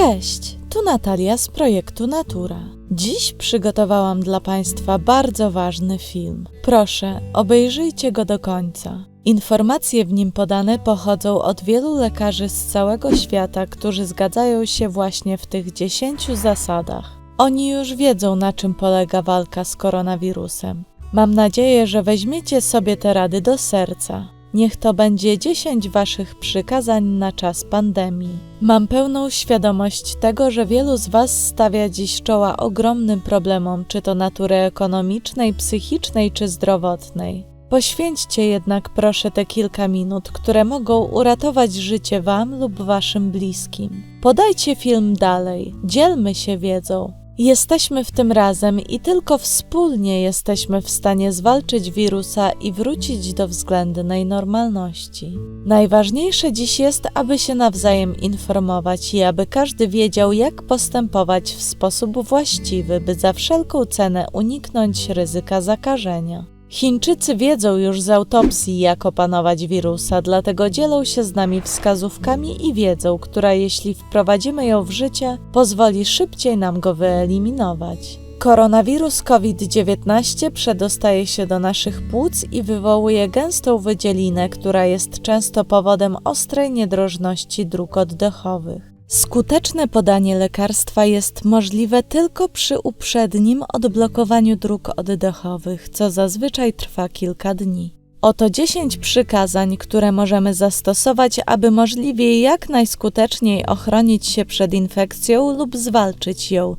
Cześć, tu Natalia z projektu Natura. Dziś przygotowałam dla Państwa bardzo ważny film. Proszę, obejrzyjcie go do końca. Informacje w nim podane pochodzą od wielu lekarzy z całego świata, którzy zgadzają się właśnie w tych 10 zasadach. Oni już wiedzą, na czym polega walka z koronawirusem. Mam nadzieję, że weźmiecie sobie te rady do serca. Niech to będzie 10 Waszych przykazań na czas pandemii. Mam pełną świadomość tego, że wielu z Was stawia dziś czoła ogromnym problemom, czy to natury ekonomicznej, psychicznej czy zdrowotnej. Poświęćcie jednak proszę te kilka minut, które mogą uratować życie Wam lub Waszym bliskim. Podajcie film dalej, dzielmy się wiedzą. Jesteśmy w tym razem i tylko wspólnie jesteśmy w stanie zwalczyć wirusa i wrócić do względnej normalności. Najważniejsze dziś jest, aby się nawzajem informować i aby każdy wiedział, jak postępować w sposób właściwy, by za wszelką cenę uniknąć ryzyka zakażenia. Chińczycy wiedzą już z autopsji, jak opanować wirusa, dlatego dzielą się z nami wskazówkami i wiedzą, która jeśli wprowadzimy ją w życie, pozwoli szybciej nam go wyeliminować. Koronawirus COVID-19 przedostaje się do naszych płuc i wywołuje gęstą wydzielinę, która jest często powodem ostrej niedrożności dróg oddechowych. Skuteczne podanie lekarstwa jest możliwe tylko przy uprzednim odblokowaniu dróg oddechowych, co zazwyczaj trwa kilka dni. Oto 10 przykazań, które możemy zastosować, aby możliwie jak najskuteczniej ochronić się przed infekcją lub zwalczyć ją.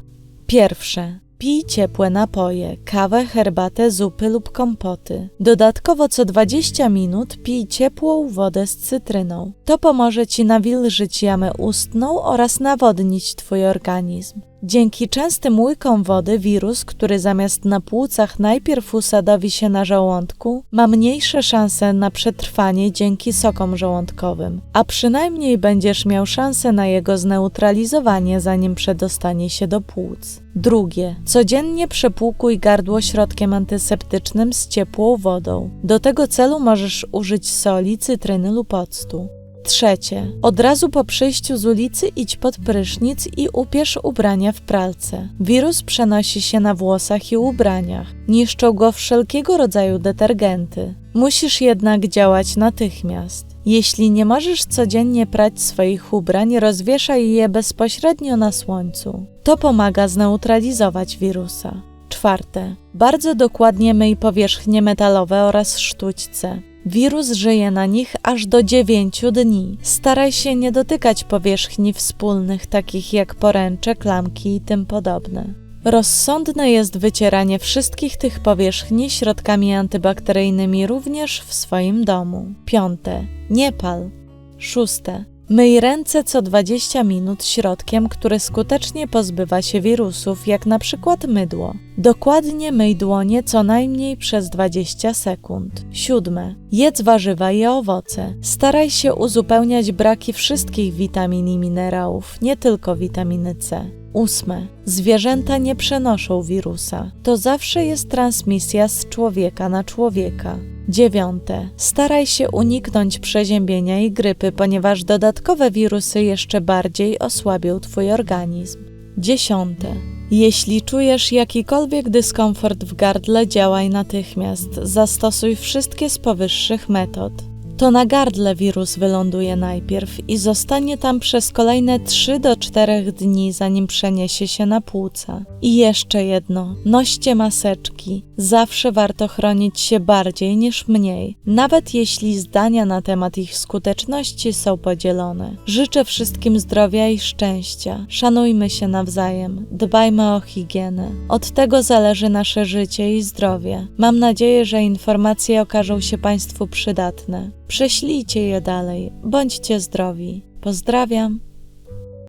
Pierwsze. Pij ciepłe napoje, kawę, herbatę, zupy lub kompoty. Dodatkowo co 20 minut pij ciepłą wodę z cytryną. To pomoże Ci nawilżyć jamę ustną oraz nawodnić Twój organizm. Dzięki częstym łykom wody wirus, który zamiast na płucach najpierw usadowi się na żołądku, ma mniejsze szanse na przetrwanie dzięki sokom żołądkowym, a przynajmniej będziesz miał szansę na jego zneutralizowanie, zanim przedostanie się do płuc. Drugie. Codziennie przepłukuj gardło środkiem antyseptycznym z ciepłą wodą. Do tego celu możesz użyć soli, cytryny lub octu. Trzecie. Od razu po przyjściu z ulicy idź pod prysznic i upierz ubrania w pralce. Wirus przenosi się na włosach i ubraniach. Niszczą go wszelkiego rodzaju detergenty. Musisz jednak działać natychmiast. Jeśli nie możesz codziennie prać swoich ubrań, rozwieszaj je bezpośrednio na słońcu. To pomaga zneutralizować wirusa. Czwarte. Bardzo dokładnie myj powierzchnie metalowe oraz sztućce. Wirus żyje na nich aż do 9 dni. Staraj się nie dotykać powierzchni wspólnych, takich jak poręcze, klamki i tym podobne. Rozsądne jest wycieranie wszystkich tych powierzchni środkami antybakteryjnymi również w swoim domu. Piąte. Nie pal. Szóste. Myj ręce co 20 minut środkiem, który skutecznie pozbywa się wirusów, jak na przykład mydło. Dokładnie myj dłonie co najmniej przez 20 sekund. Siódme. Jedz warzywa i owoce. Staraj się uzupełniać braki wszystkich witamin i minerałów, nie tylko witaminy C. Ósme. Zwierzęta nie przenoszą wirusa. To zawsze jest transmisja z człowieka na człowieka. Dziewiąte. Staraj się uniknąć przeziębienia i grypy, ponieważ dodatkowe wirusy jeszcze bardziej osłabią Twój organizm. Dziesiąte. Jeśli czujesz jakikolwiek dyskomfort w gardle, działaj natychmiast. Zastosuj wszystkie z powyższych metod to na gardle wirus wyląduje najpierw i zostanie tam przez kolejne 3 do 4 dni, zanim przeniesie się na płuca. I jeszcze jedno: noście maseczki. Zawsze warto chronić się bardziej niż mniej, nawet jeśli zdania na temat ich skuteczności są podzielone. Życzę wszystkim zdrowia i szczęścia. Szanujmy się nawzajem, dbajmy o higienę. Od tego zależy nasze życie i zdrowie. Mam nadzieję, że informacje okażą się Państwu przydatne. Prześlijcie je dalej. Bądźcie zdrowi. Pozdrawiam.